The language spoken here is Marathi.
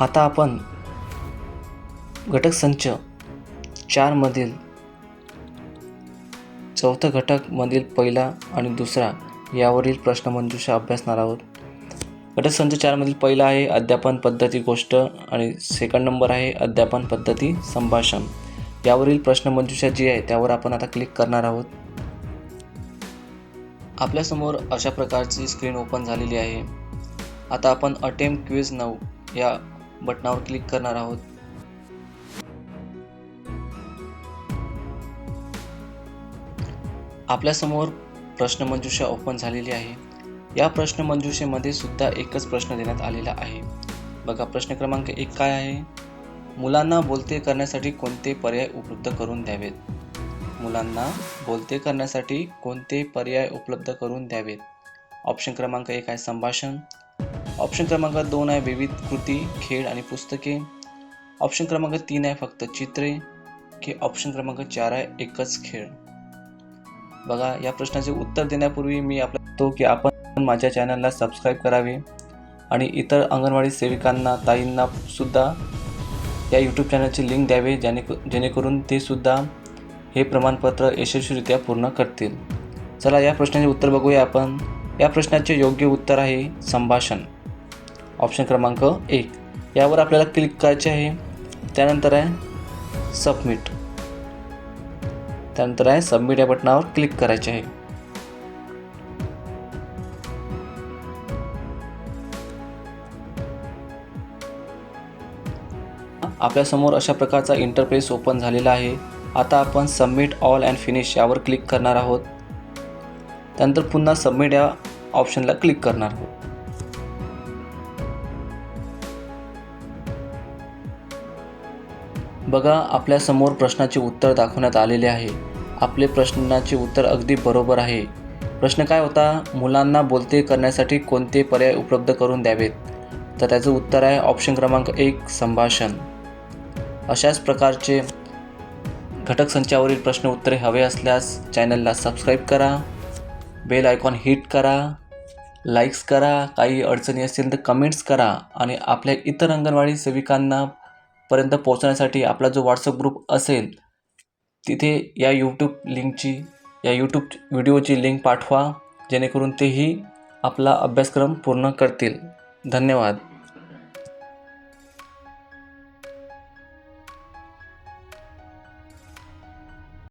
आता आपण घटक संच चारमधील चौथा घटकमधील पहिला आणि दुसरा यावरील प्रश्नमंजुषा अभ्यासणार आहोत. घटक संच चारमधील पहिला आहे अध्यापन पद्धती गोष्ट आणि सेकंड नंबर आहे अध्यापन पद्धती संभाषण. यावरील प्रश्नमंजुषा जी आहे त्यावर आपण आता क्लिक करणार आहोत. आपल्यासमोर अशा प्रकारची स्क्रीन ओपन झालेली आहे. आता आपण अटेम्प क्विज नऊ या बटनावर क्लिक करणार आहोत. आपल्यासमोर प्रश्नमंजुषा ओपन झालेली आहे. या प्रश्नमंजुषेमध्ये सुद्धा एकच प्रश्न देण्यात आलेला आहे. बघा प्रश्न क्रमांक एक काय आहे? मुलांना बोलते करण्यासाठी कोणते पर्याय उपलब्ध करून द्यावेत? मुलांना बोलते करण्यासाठी कोणते पर्याय उपलब्ध करून द्यावेत? ऑप्शन क्रमांक एक आहे संभाषण. ऑप्शन क्रमांक दोन आहे विविध कृती खेळ आणि पुस्तके. ऑप्शन क्रमांक तीन आहे फक्त चित्रे. की ऑप्शन क्रमांक चार आहे एकच खेळ. बघा या प्रश्नाचे उत्तर देण्यापूर्वी मी आपला तो की आपण माझ्या चॅनलला सबस्क्राईब करावे. आणि इतर अंगणवाडी सेविकांना ताईंना सुद्धा या यूट्यूब चॅनलची लिंक द्यावे जेणे जेणेकरून ते सुद्धा हे प्रमाणपत्र यशस्वीरित्या पूर्ण करतील. चला या प्रश्नाचे उत्तर बघूया आपण. या प्रश्नाचे योग्य उत्तर आहे संभाषण. ऑप्शन क्रमांक एक यावर आपल्याला क्लिक करायचे आहे. त्यानंतर आहे सबमिट. त्यानंतर आहे सबमिट या बटनावर क्लिक करायचे आहे. आपल्यासमोर अशा प्रकारचा इंटरफेस ओपन झालेला आहे. आता आपण सबमिट ऑल अँड फिनिश यावर क्लिक करणार आहोत. त्यानंतर पुन्हा सबमिट या ऑप्शनला क्लिक करणार आहोत. बघा आपल्यासमोर प्रश्नाचे उत्तर दाखवण्यात आलेले आहे. आपले प्रश्नाचे उत्तर अगदी बरोबर आहे. प्रश्न काय होता? मुलांना बोलते करण्यासाठी कोणते पर्याय उपलब्ध करून द्यावेत? तर त्याचं उत्तर आहे ऑप्शन क्रमांक एक संभाषण. अशाच प्रकारचे घटक संचावरील प्रश्न उत्तरे हवे असल्यास चॅनलला सबस्क्राईब करा बेल आयकॉन हिट करा लाईक्स करा काही अडचणी असतील तर कमेंट्स करा आणि आपल्या इतर अंगणवाडी सेविकांना पर्यंत पोहोचण्यासाठी आपला जो व्हॉट्सअप ग्रुप असेल तिथे या यूट्यूब लिंकची या यूट्यूब व्हिडिओची लिंक पाठवा जेणेकरून तेही आपला अभ्यासक्रम पूर्ण करतील. धन्यवाद.